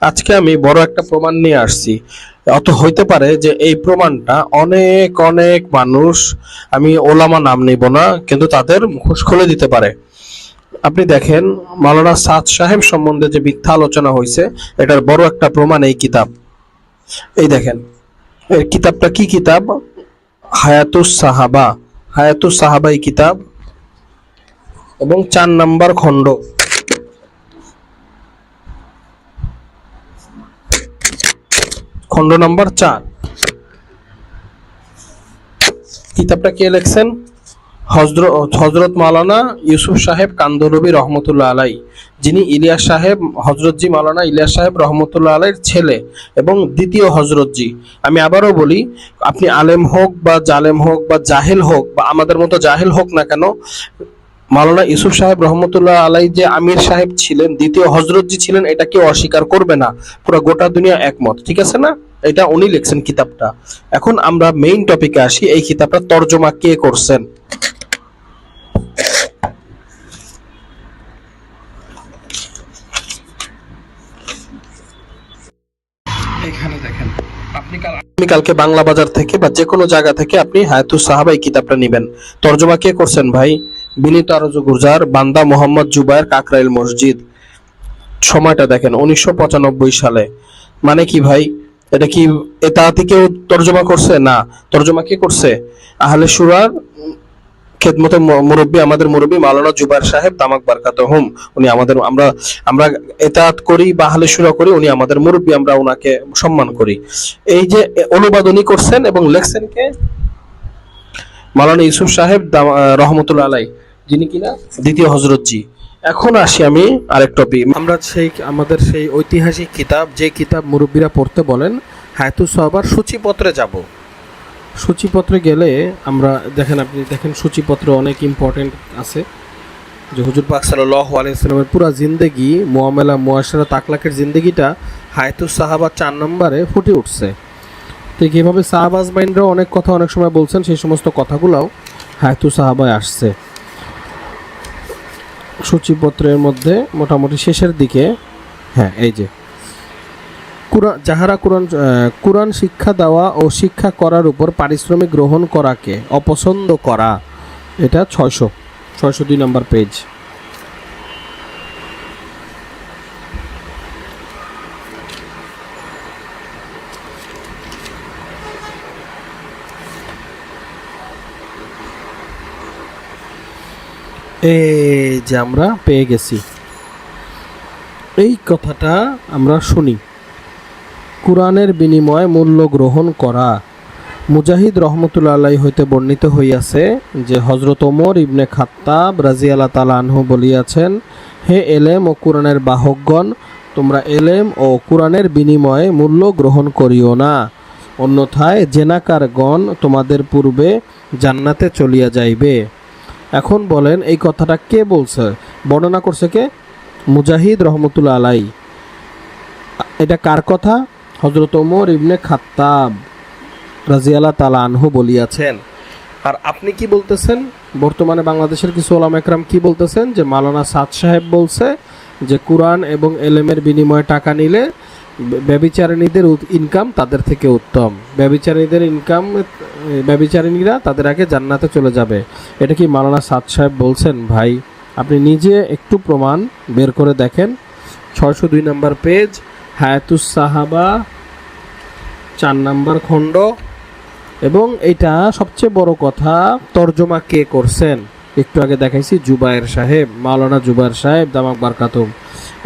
আজকে আমি বড় একটা প্রমাণ নিয়ে আসছি। অত হইতে পারে যে এই প্রমাণটা অনেক অনেক মানুষ, আমি ওলামা নাম নিব না, কিন্তু তাদের মুখোশ খুলে দিতে পারে। আপনি দেখেন, মাওলানা সাদ সাহেব সম্বন্ধে যে মিথ্যা আলোচনা হয়েছে এটার বড় একটা প্রমাণ এই কিতাব। এই দেখেন এই কিতাবটা কি কিতাব? হায়াতুস সাহাবা। হায়াতুস সাহাবা এই কিতাব। এবং চার নাম্বার খণ্ড। খণ্ড নম্বর চার। কিতাবটা কে লেখছেন? হজরত হজরত মাওলানা ইউসুফ সাহেব কান্দরবি রহমতুল্লাহ আলাই। যিনি ইলিয়াস সাহেব, হজরতজি মাওলানা ইলিয়াস সাহেব রহমতুল্লাহ আলাইয়ের ছেলে এবং দ্বিতীয় হজরতজি। আমি আবারও বলি, আপনি আলেম হোক বা জালেম হোক বা জাহেল হোক বা আমাদের মতো জাহেল হোক না কেন, মাওলানা ইউসুফ সাহেব রহমতুল্লাহ আলাই যে আমির সাহেব ছিলেন, দ্বিতীয় হজরতজি ছিলেন, এটা কেউ অস্বীকার করবে না। পুরো গোটা দুনিয়া একমত, ঠিক আছে না? এটা উনি লিখছেন কিতাবটা। এখন আমরা মেইন টপিকে আসি এই কিতাবটা তর্জমা কে করছেন? এখানে দেখেন আপনি কাল আপনি কালকে বাংলা বাজার থেকে বা যে কোনো জায়গা থেকে আপনি হায়াতুস সাহাবা এই কিতাবটা নেবেন। তর্জমা কে করছেন ভাই? বিনীত আরজ গুরজার বান্দা মোহাম্মদ জুবায়ের কাকরাইল মসজিদ। সময়টা দেখেন উনিশশো পঁচানব্বই সালে। মানে কি ভাই? এটা কি এতাহাতি কেউ তর্জমা করছে? না। তর্জমা কে করছে? আহলে সুরার খেদমতে মুরব্বী, আমাদের মুরব্বী মাওলানা জুবাইর সাহেব দামাক বারকাত হুম উনি আমাদের আমরা আমরা এতাত করি বা আহলে সুরা করি, উনি আমাদের মুরব্বী, আমরা ওনাকে সম্মান করি। এই যে অনুবাদ উনি করছেন এবং লেখছেন কে? মাওলানা ইউসুফ সাহেব রহমতুল্লাহ আলাই যিনি কিনা? দ্বিতীয় হজরতজি এখন আসি আমি আরেক টপিক আমরা সেই, আমাদের সেই ঐতিহাসিক কিতাব, যে কিতাব মুরব্বীরা পড়তে বলেন হায়াতু সাহাবার সূচিপত্রে যাব। সূচিপত্রে গেলে আমরা, দেখেন আপনি, দেখেন সূচিপত্র অনেক ইম্পর্টেন্ট আছে। যে হুজুর পাক সাল্লাহ আলাইসালামের পুরা জিন্দেগি, মোয়ামেলা মোয়াশারা তাকলাকের জিন্দেগিটা হায়াতুস সাহাবা চার নম্বরে ফুটে উঠছে। তো কীভাবে সাহাবাজ মাইন্ডরা অনেক কথা অনেক সময় বলছেন, সেই সমস্ত কথাগুলোও হায়াতু সাহাবায় আসছে। সূচিপত্রের মধ্যে মোটামুটি শেষের দিকে হ্যাঁ এই যে। কুরআন, যাহারা কুরআন কুরআন শিক্ষা দেওয়া ও শিক্ষা করার উপর পারিশ্রমিক গ্রহণ করাকে অপছন্দ করা, এটা ছয়শো ছয়শো দুই নম্বর পেজ। এই যে আমরা পেয়ে গেছি। এই কথাটা আমরা শুনি। কোরআনের বিনিময়ে মূল্য গ্রহণ করা। মুজাহিদ রহমতুল্লা আলাই হইতে বর্ণিত হইয়াছে যে হজরত ওমর ইবনে খাত্তাব রাজি আল্লাহ তালা আনহু বলিয়াছেন, হে এলেম ও কোরআনের বাহকগণ, তোমরা এলেম ও কোরআনের বিনিময়ে মূল্য গ্রহণ করিও না। অন্যথায় জেনাকারগণ তোমাদের পূর্বে জান্নাতে চলিয়া যাইবে। এখন বলেন এই কথাটা কে বলছে? বর্ণনা করছে কে? মুজাহিদ রহমতুল্লা আলাই। এটা কার কথা? হজরত ওমর ইবনে খাত্তাব রাজিয়াল্লাহ তালা আনহু বলিয়াছেন। আর আপনি কি বলতেছেন? বর্তমানে বাংলাদেশের কিছু ওলাম একরাম কি বলতেছেন? যে মালানা সাদ সাহেব বলছে যে কোরআন এবং এলেমের বিনিময়ে টাকা নিলে বে- ব্যভিচারিণীদের ইনকাম তাদের থেকে উত্তম। ব্যভিচারিণীদের ইনকাম ব্যভিচারিণীরা তাদের আগে জান্নাতে চলে যাবে। এটা কি মালানা সাদ সাহেব বলছেন? ভাই, আপনি নিজে একটু প্রমাণ বের করে দেখেন। ছয়শো দুই নম্বর পেজ, হায়াতুস সাহাবা, চার নম্বর খণ্ড। এবং এটা সবচেয়ে বড় কথা, তর্জমা কে করছেন? একটু আগে দেখাইছি জুবায়ের সাহেব, মাওলানা জুবায়ের সাহেব, দামাক বারকাতুম।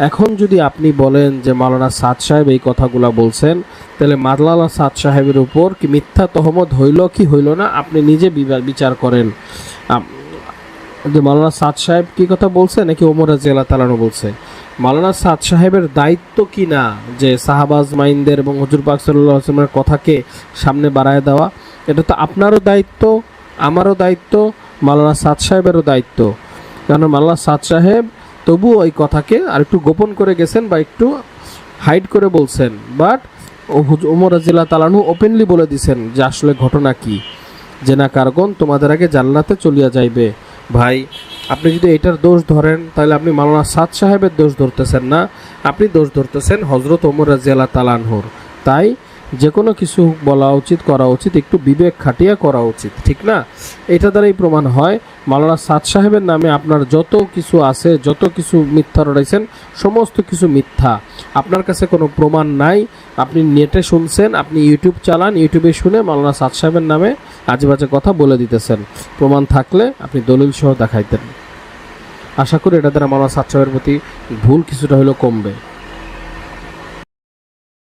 এখন যদি আপনি বলেন যে মাওলানা সাদ সাহেব এই কথাগুলা বলছেন, তাহলে মাওলানা সাদ সাহেবের উপর কি মিথ্যা তহমত হইল কি হইল না? আপনি নিজে বিচার করেন। যে মাওলানা সাদ সাহেব কি কথা বলছে নাকি ওমর জেলা তালানো বলছে? মাওলানা সাদ সাহেবের দায়িত্ব কি না? যে সাহাবাজ মাইন্দের এবং হজুর পাক সাল্লাহ কথাকে সামনে বাড়ায় দেওয়া, এটা তো আপনারও দায়িত্ব, আমারও দায়িত্ব। মাওলানা সাদ সাহেবেরও দায়িত্ব। কারণ মাওলানা সাদ সাহেব তবুও ওই কথাকে আর একটু গোপন করে গেছেন বা একটু হাইড করে বলছেন। বাট ওমর রাজিল্লা তালানু ওপেনলি বলে দিছেন যে আসলে ঘটনা কি? যে না কারগন তোমাদের আগে জান্নাতে চলিয়া যাইবে। ভাই, আপনি যদি এটার দোষ ধরেন, তাহলে আপনি মাওলানা সাদ সাহেবের দোষ ধরতেছেন না। আপনি দোষ ধরতেছেন হজরত ওমর রাজিয়াল্লাহ তালানহুর তাই যে কোনো কিছু বলা উচিত, করা উচিত, একটু বিবেক খাটিয়া করা উচিত, ঠিক না? এটা দ্বারাই প্রমাণ হয়। মাওলানা সাদ সাহেবের নামে আপনার যত কিছু আছে, যত কিছু মিথ্যা রয়েছেন সমস্ত কিছু মিথ্যা। আপনার কাছে কোনো প্রমাণ নাই। আপনি নেটে শুনছেন, আপনি ইউটিউব চালান, ইউটিউবে শুনে মাওলানা সাদ সাহেবের নামে আজেবাজে কথা বলে দিতেছেন। প্রমাণ থাকলে আপনি দলিল সহ দেখাইতেন। আশা করি এটা দ্বারা মালানা সাদ সাহেবের প্রতি ভুল কিছুটা হলেও কমবে।